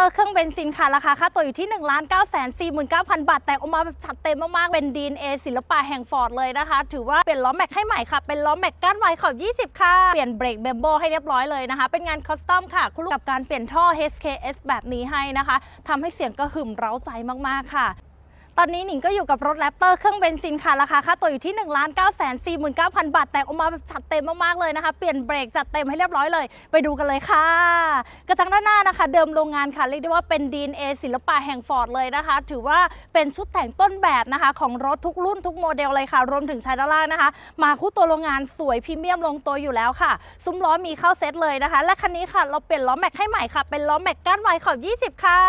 เตอร์เครื่องเบนซินค่ะ ราคาค่าตัวอยู่ที่1 9 4 9 0 0 0 บาท แต่ออกมาแบบจัดเต็มมากๆ เป็น DNA ศิลปะแห่งฟอร์ดเลยนะคะ ถือว่าเปลี่ยนล้อแม็กให้ใหม่ค่ะ เป็นล้อแม็กก้านไวขอบ 20 ค่ะ เปลี่ยนเบรกเบมโบให้เรียบร้อยเลยนะคะ เป็นงานคอสตอมค่ะคุณลูกกับการเปลี่ยนท่อ HKS แบบนี้ให้นะคะทำให้เสียงกระหึ่มเร้าใจมากๆค่ะ ตอนนี้หนิงก็อยู่กับรถแรปเตอร์เครื่องเบนซินค่ะ ราคาค่าตัวอยู่ที่1 9 4 9 0 0 0บาท แต่ออกมาแบบจัดเต็มมาก ๆ เลยนะคะ เปลี่ยนเบรกจัดเต็มให้เรียบร้อยเลย ไปดูกันเลยค่ะ กระจังด้านหน้านะคะ เดิมโรงงานค่ะ เรียกได้ว่าเป็น DNA ศิลปะแห่งฟอร์ดเลยนะคะ ถือว่าเป็นชุดแต่งต้นแบบนะคะ ของรถทุกรุ่นทุกโมเดลเลยค่ะ รวมถึงชายด้านล่างนะคะ มาคู่ตัวโรงงานสวยพรีเมียมลงตัวอยู่แล้วค่ะ ซุ้มล้อมีเข้าเซตเลยนะคะ และคันนี้ค่ะเราเปลี่ยนล้อแม็กให้ใหม่ค่ะเป็นล้อแม็กก้านไวขอบ 20 ค่ะ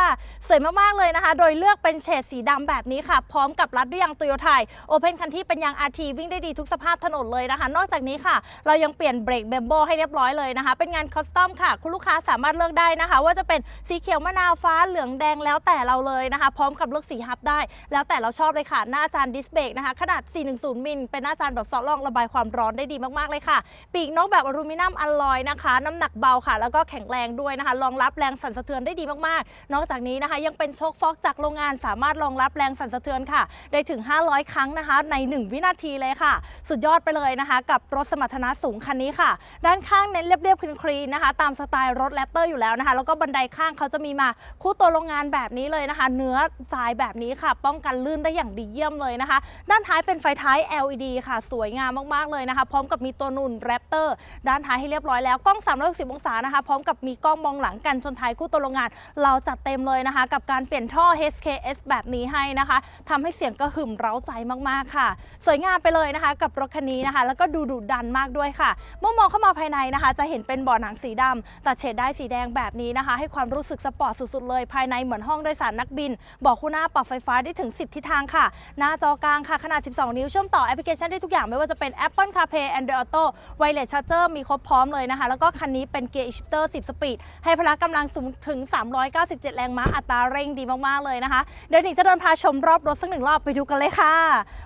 สวยมากๆเลยนะคะ โดยเลือกเป็นเฉดสีดำแบบนี้ค่ะ พร้อมกับรัดด้วยยางโตโยต้าโอเพนคันที่เป็นยาง RT วิ่งได้ดีทุกสภาพถนนเลยนะคะ นอกจากนี้ค่ะ เรายังเปลี่ยนเบรกเบมโบให้เรียบร้อยเลยนะคะ เป็นงานคอสตอมค่ะ คุณลูกค้าสามารถเลือกได้นะคะ ว่าจะเป็นสีเขียวมะนาวฟ้าเหลืองแดงแล้วแต่เราเลยนะคะ พร้อมกับเลือกสีฮับได้ แล้วแต่เราชอบเลยค่ะ หน้าจานดิสเบรกนะคะ ขนาด 410 มิล เป็นหน้าจานแบบซอฟต์ลองระบายความร้อนได้ดีมาก ๆ เลยค่ะ ปีกนกแบบอลูมิเนียมอลลอยนะคะ น้ำหนักเบาค่ะ แล้วก็แข็งแรงด้วยนะคะ รองรับแรงสั่นสะเทือนได้ดีมากๆ นอกจากนี้นะคะ ยังเป็นโชคฟอกจากโรงงานสามารถรองรับแรงสั่นสะเทือนค่ะ ได้ถึง 500 ครั้งนะคะ ใน 1 วินาทีเลยค่ะ สุดยอดไปเลยนะคะ กับรถสมรรถนะสูงคันนี้ค่ะ ด้านข้างเน้นเรียบๆคลีนๆนะคะ ตามสไตล์รถแรปเตอร์อยู่แล้วนะคะ แล้วก็บันไดข้างเขาจะมีมาคู่ตัวโรงงานแบบนี้เลยนะคะ เนื้อทรายแบบนี้ค่ะ ป้องกันลื่นได้อย่างดีเยี่ยมเลยนะคะ ด้านท้ายเป็นไฟท้าย LED ค่ะ สวยงามมากๆเลยนะคะ พร้อมกับมีตัวนุ่นแรปเตอร์ด้านท้ายให้เรียบร้อยแล้วกล้อง 360 องศานะคะ พร้อมกับมีกล้องมองหลังกันชนท้ายคู่ตัวโรงงาน เราจัดเต็มเลยนะคะ กับการเปลี่ยนท่อ HKS แบบนี้ให้นะคะทำให้เสียงกระหึ่มเร้าใจมากๆค่ะ สวยงามไปเลยนะคะ กับรถคันนี้นะคะ แล้วก็ดูดุดันมากด้วยค่ะ เมื่อมองเข้ามาภายในนะคะ จะเห็นเป็นเบาะหนังสีดำตัดเฉดได้สีแดงแบบนี้นะคะ ให้ความรู้สึกสปอร์ตสุดๆเลยภายในเหมือนห้องโดยสารนักบินบอกคู่หน้าปรับไฟฟ้าได้ถึง 10 ทิศทางค่ะ หน้าจอกลางค่ะขนาด 12 นิ้วเชื่อมต่อแอปพลิเคชันได้ทุกอย่างไม่ว่าจะเป็น Apple CarPlay Android Auto Wireless Charger มีครบพร้อมเลยนะคะ แล้วก็คันนี้เป็นเกียร์ e-shifter 10 สปีด ให้พละกำลังสูงถึง 397 แรงม้าอัตราเร่งดีมากๆเลยนะคะ เดี๋ยวหนิงจะเดินพาชมรอบรถสักหนึ่งรอบไปดูกันเลยค่ะ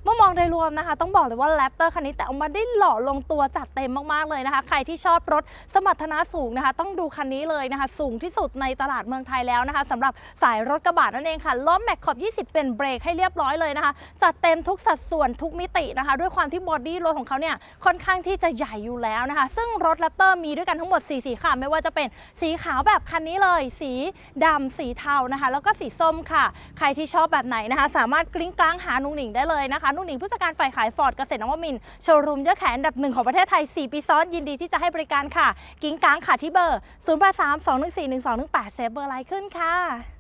เมื่อมองโดยรวมนะคะ ต้องบอกเลยว่าแรปเตอร์คันนี้แต่ออกมาได้หล่อลงตัวจัดเต็มมากๆเลยนะคะ ใครที่ชอบรถสมรรถนะสูงนะคะ ต้องดูคันนี้เลยนะคะ สูงที่สุดในตลาดเมืองไทยแล้วนะคะสำหรับสายรถกระบะนั่นเองค่ะล้อมแม็กขอบ 20 เป็นเบรกให้เรียบร้อยเลยนะคะ จัดเต็มทุกสัดส่วนทุกมิตินะคะ ด้วยความที่บอดี้รถของเขาเนี่ยค่อนข้างที่จะใหญ่อยู่แล้วนะคะ ซึ่งรถแรปเตอร์มีด้วยกันทั้งหมด4สีค่ะ ไม่ว่าจะเป็นสีขาวแบบคันนี้เลย สีดำสีเทานะคะ แล้วก็สีส้มค่ะ ใครที่ชอบแบบไหนนะคะสามารถกลิ้งกลางหานุ่งหนิงได้เลยนะคะนุ่งหนิงผู้จัดการฝ่ายขายฟอร์ดเกษตรนวมินโชว์รูมเยอะแขนอันดับหนึ่งของประเทศไทย 4 ปีซ้อนยินดีที่จะให้บริการค่ะ กิ้งกลางค่ะที่เบอร์ 0 8 3 2 1 4 1 2 1 8เซฟเบอร์ไลน์ขึ้นค่ะ